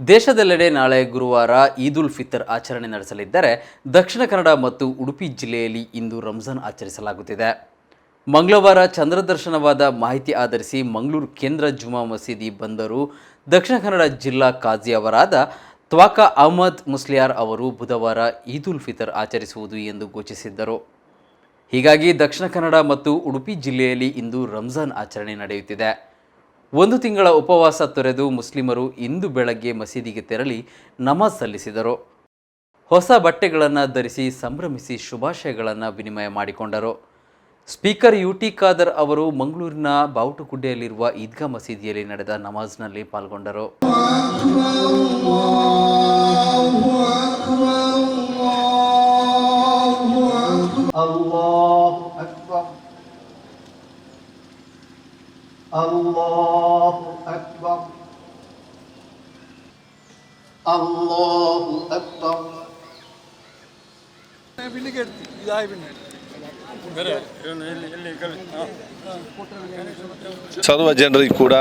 ದೇಶದೆಲ್ಲೆಡೆ ನಾಳೆ ಗುರುವಾರ ಈದ್ ಉಲ್ ಫಿತರ್ ಆಚರಣೆ ನಡೆಸಲಿದ್ದರೆ ದಕ್ಷಿಣ ಕನ್ನಡ ಮತ್ತು ಉಡುಪಿ ಜಿಲ್ಲೆಯಲ್ಲಿ ಇಂದು ರಂಜಾನ್ ಆಚರಿಸಲಾಗುತ್ತಿದೆ. ಮಂಗಳವಾರ ಚಂದ್ರದರ್ಶನವಾದ ಮಾಹಿತಿ ಆಧರಿಸಿ ಮಂಗಳೂರು ಕೇಂದ್ರ ಜುಮಾ ಮಸೀದಿ ಬಂದರು. ದಕ್ಷಿಣ ಕನ್ನಡ ಜಿಲ್ಲಾ ಕಾಜಿ ಅವರಾದ ತ್ವಾಕ ಅಹಮದ್ ಮುಸ್ಲಿಯಾರ್ ಅವರು ಬುಧವಾರ ಈದ್ ಉಲ್ ಫಿತರ್ ಆಚರಿಸುವುದು ಎಂದು ಘೋಷಿಸಿದ್ದರು. ಹೀಗಾಗಿ ದಕ್ಷಿಣ ಕನ್ನಡ ಮತ್ತು ಉಡುಪಿ ಜಿಲ್ಲೆಯಲ್ಲಿ ಇಂದು ರಂಜಾನ್ ಆಚರಣೆ ನಡೆಯುತ್ತಿದೆ. ಒಂದು ತಿಂಗಳ ಉಪವಾಸ ತೊರೆದು ಮುಸ್ಲಿಮರು ಇಂದು ಬೆಳಗ್ಗೆ ಮಸೀದಿಗೆ ತೆರಳಿ ನಮಾಜ್ ಸಲ್ಲಿಸಿದರು. ಹೊಸ ಬಟ್ಟೆಗಳನ್ನು ಧರಿಸಿ ಸಂಭ್ರಮಿಸಿ ಶುಭಾಶಯಗಳನ್ನು ವಿನಿಮಯ ಮಾಡಿಕೊಂಡರು. ಸ್ಪೀಕರ್ ಯು ಟಿ ಖಾದರ್ ಅವರು ಮಂಗಳೂರಿನ ಬಾವುಟಗುಡ್ಡೆಯಲ್ಲಿರುವ ಈದ್ಗಾ ಮಸೀದಿಯಲ್ಲಿ ನಡೆದ ನಮಾಜ್ನಲ್ಲಿ ಪಾಲ್ಗೊಂಡರು. അള്ളാഹു ಸರ್ವ ಜನರಿಗೆ ಕೂಡ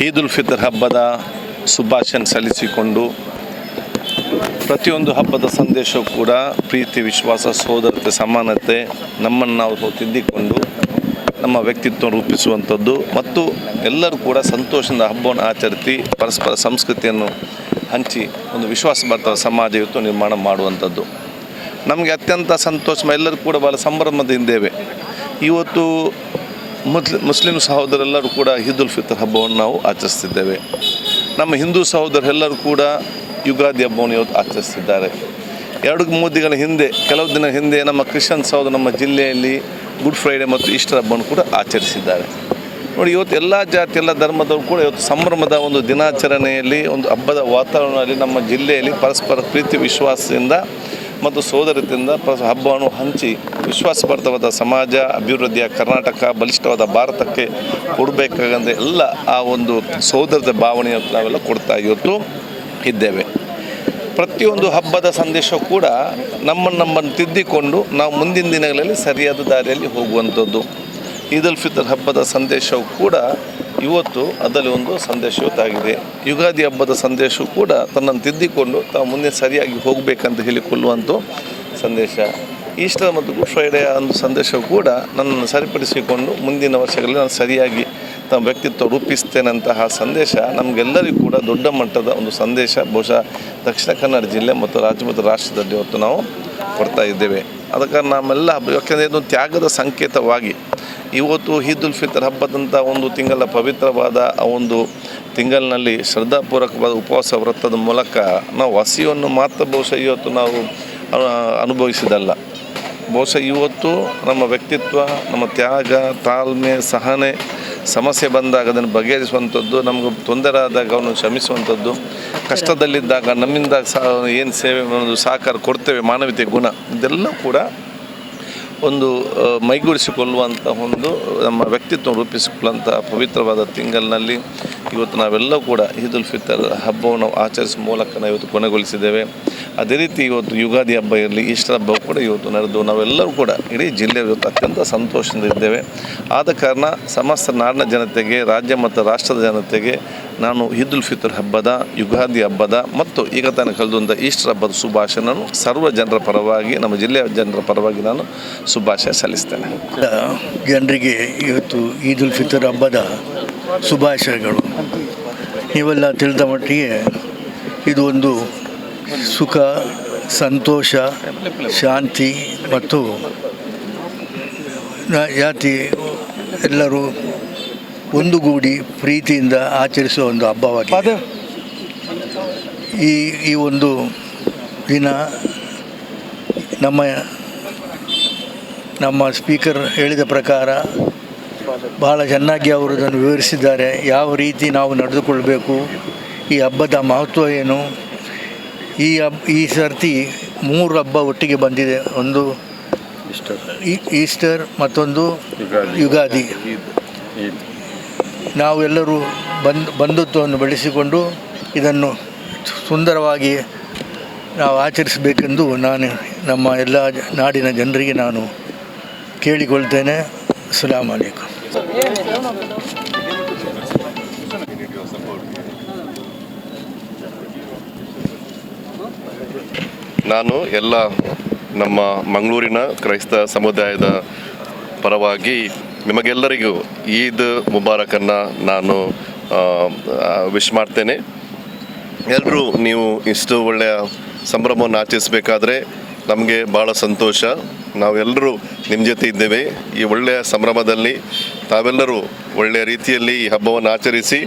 ಈದ್ ಉಲ್ ಫಿತರ್ ಹಬ್ಬದ ಶುಭಾಶಯ ಸಲ್ಲಿಸಿಕೊಂಡು ಪ್ರತಿಯೊಂದು ಹಬ್ಬದ ಸಂದೇಶವೂ ಕೂಡ ಪ್ರೀತಿ ವಿಶ್ವಾಸ ಸೋದರತೆ ಸಮಾನತೆ ನಮ್ಮನ್ನು ನಾವು ತಿದ್ದಿಕೊಂಡು ನಮ್ಮ ವ್ಯಕ್ತಿತ್ವ ರೂಪಿಸುವಂಥದ್ದು ಮತ್ತು ಎಲ್ಲರೂ ಕೂಡ ಸಂತೋಷದಿಂದ ಹಬ್ಬವನ್ನು ಆಚರಿಸಿ ಪರಸ್ಪರ ಸಂಸ್ಕೃತಿಯನ್ನು ಹಂಚಿ ಒಂದು ವಿಶ್ವಾಸಭರಿತ ಸಮಾಜ ಇವತ್ತು ನಿರ್ಮಾಣ ಮಾಡುವಂಥದ್ದು. ನಮಗೆ ಅತ್ಯಂತ ಸಂತೋಷ ಎಲ್ಲರೂ ಕೂಡ ಭಾಳ ಸಂಭ್ರಮದಿಂದೇವೆ ಇವತ್ತು ಮುಸ್ಲಿ ಮುಸ್ಲಿಂ ಸಹೋದರೆಲ್ಲರೂ ಕೂಡ ಈದ್ ಉಲ್ ಫಿತರ್ ಹಬ್ಬವನ್ನು ನಾವು ಆಚರಿಸ್ತಿದ್ದೇವೆ. ನಮ್ಮ ಹಿಂದೂ ಸಹೋದರೆಲ್ಲರೂ ಕೂಡ ಯುಗಾದಿ ಹಬ್ಬವನ್ನು ಇವತ್ತು ಆಚರಿಸ್ತಿದ್ದಾರೆ. ಎರಡು ಮೂರು ದಿನಗಳ ಹಿಂದೆ, ಕೆಲವು ದಿನ ಹಿಂದೆ ನಮ್ಮ ಕ್ರಿಶ್ಚಿಯನ್ ಸಹೋದರ ನಮ್ಮ ಜಿಲ್ಲೆಯಲ್ಲಿ ಗುಡ್ ಫ್ರೈಡೆ ಮತ್ತು ಈಸ್ಟರ್ ಹಬ್ಬವನ್ನು ಕೂಡ ಆಚರಿಸಿದ್ದಾರೆ. ನೋಡಿ, ಇವತ್ತು ಎಲ್ಲ ಜಾತಿ, ಎಲ್ಲ ಧರ್ಮದವರು ಕೂಡ ಇವತ್ತು ಸಂಭ್ರಮದ ಒಂದು ದಿನಾಚರಣೆಯಲ್ಲಿ, ಒಂದು ಹಬ್ಬದ ವಾತಾವರಣದಲ್ಲಿ ನಮ್ಮ ಜಿಲ್ಲೆಯಲ್ಲಿ ಪರಸ್ಪರ ಪ್ರೀತಿ, ವಿಶ್ವಾಸದಿಂದ ಮತ್ತು ಸೋದರತೆಯಿಂದ ಹಬ್ಬವನ್ನು ಹಂಚಿ ವಿಶ್ವಾಸಭರಿತವಾದ ಸಮಾಜ, ಅಭಿವೃದ್ಧಿಯ ಕರ್ನಾಟಕ, ಬಲಿಷ್ಠವಾದ ಭಾರತಕ್ಕೆ ಕೊಡಬೇಕಾಗಂದ್ರೆ ಎಲ್ಲ ಆ ಒಂದು ಸೋದರದ ಭಾವನೆಯನ್ನು ನಾವೆಲ್ಲ ಕೊಡ್ತಾ ಇವತ್ತು ಇದ್ದೇವೆ. ಪ್ರತಿಯೊಂದು ಹಬ್ಬದ ಸಂದೇಶ ಕೂಡ ನಮ್ಮನ್ನು ನಮ್ಮನ್ನು ತಿದ್ದಿಕೊಂಡು ನಾವು ಮುಂದಿನ ದಿನಗಳಲ್ಲಿ ಸರಿಯಾದ ದಾರಿಯಲ್ಲಿ ಹೋಗುವಂಥದ್ದು. ಈದ್ ಉಲ್ ಫಿತರ್ ಹಬ್ಬದ ಸಂದೇಶವು ಕೂಡ ಇವತ್ತು ಅದರಲ್ಲಿ ಒಂದು ಸಂದೇಶವತ್ತಾಗಿದೆ ಯುಗಾದಿ ಹಬ್ಬದ ಸಂದೇಶವು ಕೂಡ ತನ್ನನ್ನು ತಿದ್ದಿಕೊಂಡು ತಾವು ಮುಂದೆ ಸರಿಯಾಗಿ ಹೋಗಬೇಕಂತ ಹೇಳಿಕೊಳ್ಳುವಂಥ ಸಂದೇಶ. ಈಸ್ಟರ್ ಮತ್ತು ಗುಡ್ ಫ್ರೈಡೆಯ ಒಂದು ಸಂದೇಶವು ಕೂಡ ನನ್ನನ್ನು ಸರಿಪಡಿಸಿಕೊಂಡು ಮುಂದಿನ ವರ್ಷಗಳಲ್ಲಿ ನಾನು ಸರಿಯಾಗಿ ತಮ್ಮ ವ್ಯಕ್ತಿತ್ವ ರೂಪಿಸ್ತೇನಂತಹ ಸಂದೇಶ ನಮಗೆಲ್ಲರಿಗೂ ಕೂಡ ದೊಡ್ಡ ಮಟ್ಟದ ಒಂದು ಸಂದೇಶ. ಬಹುಶಃ ದಕ್ಷಿಣ ಕನ್ನಡ ಜಿಲ್ಲೆ ಮತ್ತು ರಾಜ್ಯ ಮತ್ತು ರಾಷ್ಟ್ರದಲ್ಲಿ ಇವತ್ತು ನಾವು ಕೊಡ್ತಾ ಇದ್ದೇವೆ. ಅದಕ್ಕೆ ನಾವೆಲ್ಲ ಹಬ್ಬ ಯಾಕೆಂದರೆ ಇದೊಂದು ತ್ಯಾಗದ ಸಂಕೇತವಾಗಿ ಇವತ್ತು ಈದ್ ಉಲ್ ಫಿತರ್ ಹಬ್ಬದಂಥ ಒಂದು ತಿಂಗಳ ಪವಿತ್ರವಾದ ಆ ಒಂದು ತಿಂಗಳಿನಲ್ಲಿ ಶ್ರದ್ಧಾಪೂರ್ವಕವಾದ ಉಪವಾಸ ವ್ರತದ ಮೂಲಕ ನಾವು ಹಸಿವನ್ನು ಮಾತ್ರ ಬಹುಶಃ ಇವತ್ತು ನಾವು ಅನುಭವಿಸಿದಲ್ಲ. ಬಹುಶಃ ಇವತ್ತು ನಮ್ಮ ವ್ಯಕ್ತಿತ್ವ, ನಮ್ಮ ತ್ಯಾಗ, ತಾಳ್ಮೆ, ಸಹನೆ ಸಮಸ್ಯೆ ಬಂದಾಗ ಅದನ್ನು ಬಗೆಹರಿಸುವಂಥದ್ದು, ನಮಗೆ ತೊಂದರೆ ಆದಾಗ ಅವನು ಶ್ರಮಿಸುವಂಥದ್ದು ಕಷ್ಟದಲ್ಲಿದ್ದಾಗ ನಮ್ಮಿಂದ ಏನು ಸೇವೆ ಒಂದು ಸಹಕಾರ ಕೊಡ್ತೇವೆ, ಮಾನವೀಯತೆ, ಗುಣ, ಇದೆಲ್ಲ ಕೂಡ ಒಂದು ಮೈಗೂಡಿಸಿಕೊಳ್ಳುವಂಥ ಒಂದು ನಮ್ಮ ವ್ಯಕ್ತಿತ್ವ ರೂಪಿಸಿಕೊಳ್ಳುವಂಥ ಪವಿತ್ರವಾದ ತಿಂಗಳಿನಲ್ಲಿ ಇವತ್ತು ನಾವೆಲ್ಲ ಕೂಡ ಈದ್ ಉಲ್ ಫಿತರ್ ಹಬ್ಬವನ್ನು ಆಚರಿಸುವ ಮೂಲಕ ನಾವು ಇವತ್ತು ಕೊನೆಗೊಳಿಸಿದ್ದೇವೆ. ಅದೇ ರೀತಿ ಇವತ್ತು ಯುಗಾದಿ ಹಬ್ಬ ಇರಲಿ, ಈಸ್ಟರ್ ಹಬ್ಬ ಕೂಡ ಇವತ್ತು ನಡೆದು ನಾವೆಲ್ಲರೂ ಕೂಡ ಇಡೀ ಜಿಲ್ಲೆ ಇವತ್ತು ಅತ್ಯಂತ ಸಂತೋಷದಿಂದ ಇದ್ದೇವೆ. ಆದ ಕಾರಣ ಸಮಸ್ತ ನಾಡಿನ ಜನತೆಗೆ, ರಾಜ್ಯ ಮತ್ತು ರಾಷ್ಟ್ರದ ಜನತೆಗೆ ನಾನು ಈದ್ ಉಲ್ ಫಿತರ್ ಹಬ್ಬದ, ಯುಗಾದಿ ಹಬ್ಬದ ಮತ್ತು ಈಗ ತಾನೇ ಕಳೆದಂಥ ಈಸ್ಟರ್ ಹಬ್ಬದ ಶುಭಾಶಯನನ್ನು ಸರ್ವ ಜನರ ಪರವಾಗಿ, ನಮ್ಮ ಜಿಲ್ಲೆಯ ಜನರ ಪರವಾಗಿ ನಾನು ಶುಭಾಶಯ ಸಲ್ಲಿಸ್ತೇನೆ. ಜನರಿಗೆ ಇವತ್ತು ಈದ್ ಉಲ್ ಫಿತರ್ ಹಬ್ಬದ ಶುಭಾಶಯಗಳು. ನೀವೆಲ್ಲ ತಿಳಿದ ಮಟ್ಟಿಗೆ ಇದು ಒಂದು ಸುಖ ಸಂತೋಷ ಶಾಂತಿ ಮತ್ತು ಜಾತಿ ಎಲ್ಲರೂ ಒಂದುಗೂಡಿ ಪ್ರೀತಿಯಿಂದ ಆಚರಿಸುವ ಒಂದು ಹಬ್ಬವಾಗಿದೆ. ಈ ಈ ಒಂದು ದಿನ ನಮ್ಮ ನಮ್ಮ ಸ್ಪೀಕರ್ ಹೇಳಿದ ಪ್ರಕಾರ ಭಾಳ ಚೆನ್ನಾಗಿ ಅವರು ಅದನ್ನು ವಿವರಿಸಿದ್ದಾರೆ. ಯಾವ ರೀತಿ ನಾವು ನಡೆದುಕೊಳ್ಬೇಕು ಈ ಹಬ್ಬದ ಮಹತ್ವ ಏನು ಈ ಹಬ್ ಈ ಸರ್ತಿ ಮೂರು ಹಬ್ಬ ಒಟ್ಟಿಗೆ ಬಂದಿದೆ. ಒಂದು ಈ- ಈಸ್ಟರ್ ಮತ್ತೊಂದು ಯುಗಾದಿ. ನಾವೆಲ್ಲರೂ ಬಂದ್ ಬಂಧುತ್ವವನ್ನು ಬೆಳೆಸಿಕೊಂಡು ಇದನ್ನು ಸುಂದರವಾಗಿ ನಾವು ಆಚರಿಸಬೇಕೆಂದು ನಾನು ನಮ್ಮ ಎಲ್ಲ ಜ- ನಾಡಿನ ಜನರಿಗೆ ನಾನು ಕೇಳಿಕೊಳ್ತೇನೆ. ಸಲಾಮ್ ಅಲೈಕುಮ್. ನಾನು ಎಲ್ಲ ನಮ್ಮ ಮಂಗಳೂರಿನ ಕ್ರೈಸ್ತ ಸಮುದಾಯದ ಪರವಾಗಿ ನಿಮಗೆಲ್ಲರಿಗೂ ಈದ್ ಮುಬಾರಕನ್ನು ನಾನು ವಿಶ್ ಮಾಡ್ತೇನೆ. ಎಲ್ಲರೂ ನೀವು ಇಷ್ಟು ಒಳ್ಳೆಯ ಸಂಭ್ರಮವನ್ನು ಆಚರಿಸಬೇಕಾದ್ರೆ ನಮಗೆ ಭಾಳ ಸಂತೋಷ. ನಾವೆಲ್ಲರೂ ನಿಮ್ಮ ಜೊತೆ ಇದ್ದೇವೆ. ಈ ಒಳ್ಳೆಯ ಸಂಭ್ರಮದಲ್ಲಿ ತಾವೆಲ್ಲರೂ ಒಳ್ಳೆಯ ರೀತಿಯಲ್ಲಿ ಈ ಹಬ್ಬವನ್ನು ಆಚರಿಸಿ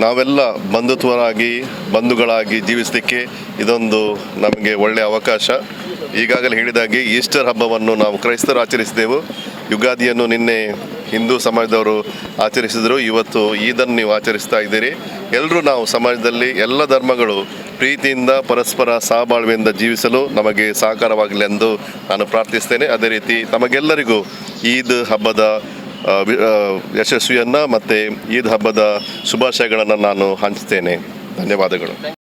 ನಾವೆಲ್ಲ ಬಂಧುತ್ವರಾಗಿ, ಬಂಧುಗಳಾಗಿ ಜೀವಿಸಲಿಕ್ಕೆ ಇದೊಂದು ನಮಗೆ ಒಳ್ಳೆಯ ಅವಕಾಶ. ಈಗಾಗಲೇ ಹೇಳಿದಾಗೆ ಈಸ್ಟರ್ ಹಬ್ಬವನ್ನು ನಾವು ಕ್ರೈಸ್ತರು ಆಚರಿಸಿದೆವು. ಯುಗಾದಿಯನ್ನು ನಿನ್ನೆ ಹಿಂದೂ ಸಮಾಜದವರು ಆಚರಿಸಿದರು. ಇವತ್ತು ಈದನ್ನು ನೀವು ಆಚರಿಸ್ತಾ ಇದ್ದೀರಿ. ಎಲ್ಲರೂ ನಾವು ಸಮಾಜದಲ್ಲಿ ಎಲ್ಲ ಧರ್ಮಗಳು ಪ್ರೀತಿಯಿಂದ, ಪರಸ್ಪರ ಸಹಬಾಳ್ವೆಯಿಂದ ಜೀವಿಸಲು ನಮಗೆ ಸಹಕಾರವಾಗಲಿ ಎಂದು ನಾನು ಪ್ರಾರ್ಥಿಸ್ತೇನೆ. ಅದೇ ರೀತಿ ತಮಗೆಲ್ಲರಿಗೂ ಈದ್ ಹಬ್ಬದ ಯಶಸ್ವಿಯನ್ನು ಮತ್ತು ಈದ್ ಹಬ್ಬದ ಶುಭಾಶಯಗಳನ್ನು ನಾನು ಹಂಚ್ತೇನೆ ಧನ್ಯವಾದಗಳು.